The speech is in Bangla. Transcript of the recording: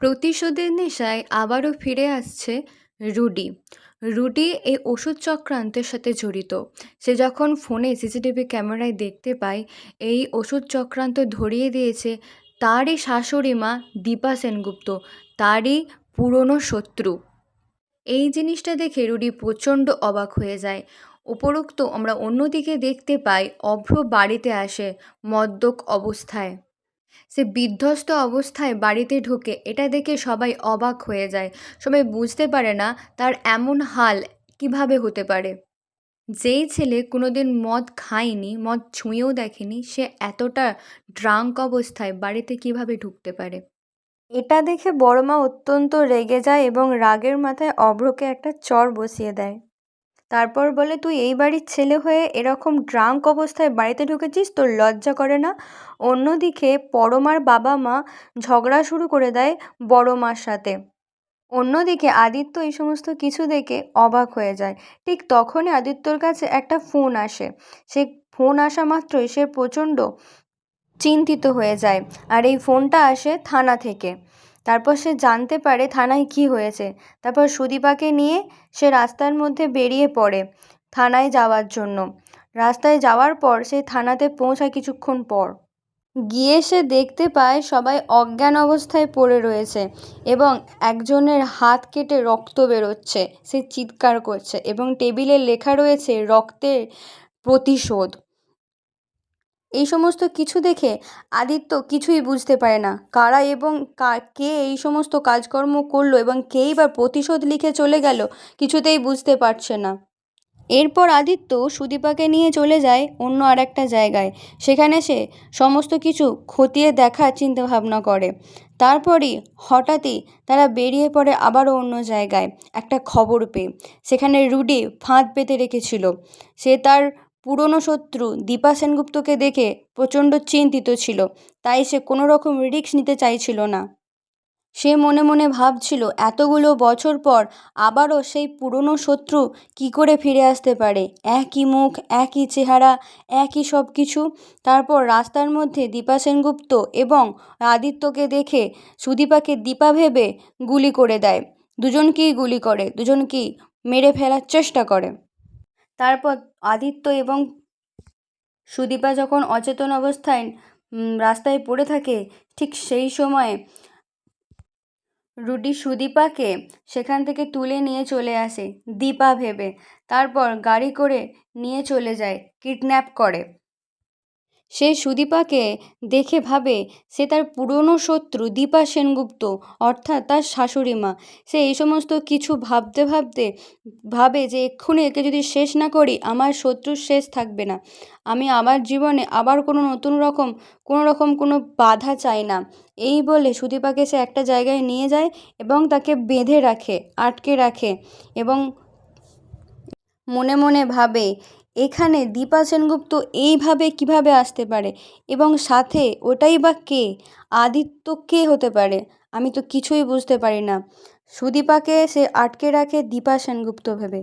প্রতিশোধের নেশায় আবারও ফিরে আসছে রুডি। রুডি এই ওষুধ চক্রান্তের সাথে জড়িত। সে যখন ফোনে সিসিটিভি ক্যামেরায় দেখতে পায়, এই ওষুধ চক্রান্ত ধরিয়ে দিয়েছে তারই শাশুড়ি মা দীপা সেনগুপ্ত, তারই পুরনো শত্রু। এই জিনিসটা দেখে রুডি প্রচণ্ড অবাক হয়ে যায়। উপরোক্ত আমরা অন্যদিকে দেখতে পাই, অভ্র বাড়িতে আসে মদ্যক অবস্থায়। সে বিধ্বস্ত অবস্থায় বাড়িতে ঢোকে। এটা দেখে সবাই অবাক হয়ে যায়। সবাই বুঝতে পারে না তার এমন হাল কীভাবে হতে পারে। যেই ছেলে কোনোদিন মদ খায়নি, মদ ছুঁয়েও দেখেনি, সে এতটা ড্রাঙ্ক অবস্থায় বাড়িতে কীভাবে ঢুকতে পারে? এটা দেখে বড় মা অত্যন্ত রেগে যায় এবং রাগের মাথায় অভ্রকে একটা চর বসিয়ে দেয়। তারপর বলে, তুই এই বাড়ির ছেলে হয়ে এরকম ড্রাঙ্ক অবস্থায় বাড়িতে ঢুকেছিস? তোর লজ্জা করে না? অন্যদিকে পরমার বাবা মা ঝগড়া শুরু করে দেয় বড় মার সাথে। অন্যদিকে আদিত্য এই সমস্ত কিছু দেখে অবাক হয়ে যায়। ঠিক তখনই আদিত্যর কাছে একটা ফোন আসে। সে ফোন আসা মাত্রই সে প্রচণ্ড চিন্তিত হয়ে যায়। আর এই ফোনটা আসে থানা থেকে। তারপর সে জানতে পারে থানায় কি হয়েছে। তারপর সুদীপাকে নিয়ে সে রাস্তার মধ্যে বেরিয়ে পড়ে থানায় যাওয়ার জন্য। রাস্তায় যাওয়ার পর সে থানাতে পৌঁছায় কিছুক্ষণ পর। গিয়ে সে দেখতে পায় সবাই অজ্ঞান অবস্থায় পড়ে রয়েছে এবং একজনের হাত কেটে রক্ত বেরোচ্ছে। সে চিৎকার করছে এবং টেবিলে লেখা রয়েছে, রক্তের প্রতিশোধ। এই সমস্ত কিছু দেখে আদিত্য কিছুই বুঝতে পারে না। কারা এবং কে এই সমস্ত কাজকর্ম করল এবং কেই বা প্রতিশোধ লিখে চলে গেল কিছুতেই বুঝতে পারছে না। এরপর আদিত্য সুদীপাকে নিয়ে চলে যায় অন্য আর একটা জায়গায়। সেখানে সে সমস্ত কিছু খতিয়ে দেখার চিন্তাভাবনা করে। তারপরই হঠাৎই তারা বেরিয়ে পড়ে আবারও অন্য জায়গায়। একটা খবর পেয়ে। সেখানে রুডি ফাঁদ পেতে রেখেছিল। সে তার পুরনো শত্রু দীপা সেনগুপ্তকে দেখে প্রচণ্ড চিন্তিত ছিল, তাই সে কোনো রকম রিস্ক নিতে চাইছিল না। সে মনে মনে ভাবছিল, এতগুলো বছর পর আবারও সেই পুরনো শত্রু কি করে ফিরে আসতে পারে? একই মুখ, একই চেহারা, একই সব কিছু তারপর রাস্তার মধ্যে দীপা সেনগুপ্ত এবং আদিত্যকে দেখে সুদীপাকে দীপা ভেবে গুলি করে দেয়। দুজনকেই গুলি করে? দুজনকেই মেরে ফেলার চেষ্টা করে? তারপর আদিত্য এবং সুদীপা যখন অচেতন অবস্থায় রাস্তায় পড়ে থাকে, ঠিক সেই সময়ে রুডি সুদীপাকে সেখান থেকে তুলে নিয়ে চলে আসে, দীপা ভেবে। তারপর গাড়ি করে নিয়ে চলে যায়, কিডন্যাপ করে। সে সুদীপাকে দেখে ভাবে সে তার পুরনো শত্রু দীপা সেনগুপ্ত, অর্থাৎ তার শাশুড়ি মা। সে এই সমস্ত কিছু ভাবতে ভাবতে ভাবে যে এক্ষুনি একে যদি শেষ না করি, আমার শত্রুর শেষ থাকবে না। আমি আমার জীবনে আবার কোনো নতুন রকম, কোনো রকম কোনো বাধা চাই না। এই বলে সুদীপাকে সে একটা জায়গায় নিয়ে যায় এবং তাকে বেঁধে রাখে, আটকে রাখে এবং মনে মনে ভাবে এখানে দীপা সেনগুপ্ত এইভাবে কীভাবে আসতে পারে? এবং সাথে ওটাই বা কে? আদিত্য কে হতে পারে? আমি তো কিছুই বুঝতে পারি না। সুদীপাকে সে আটকে রাখে দীপা সেনগুপ্ত ভেবে।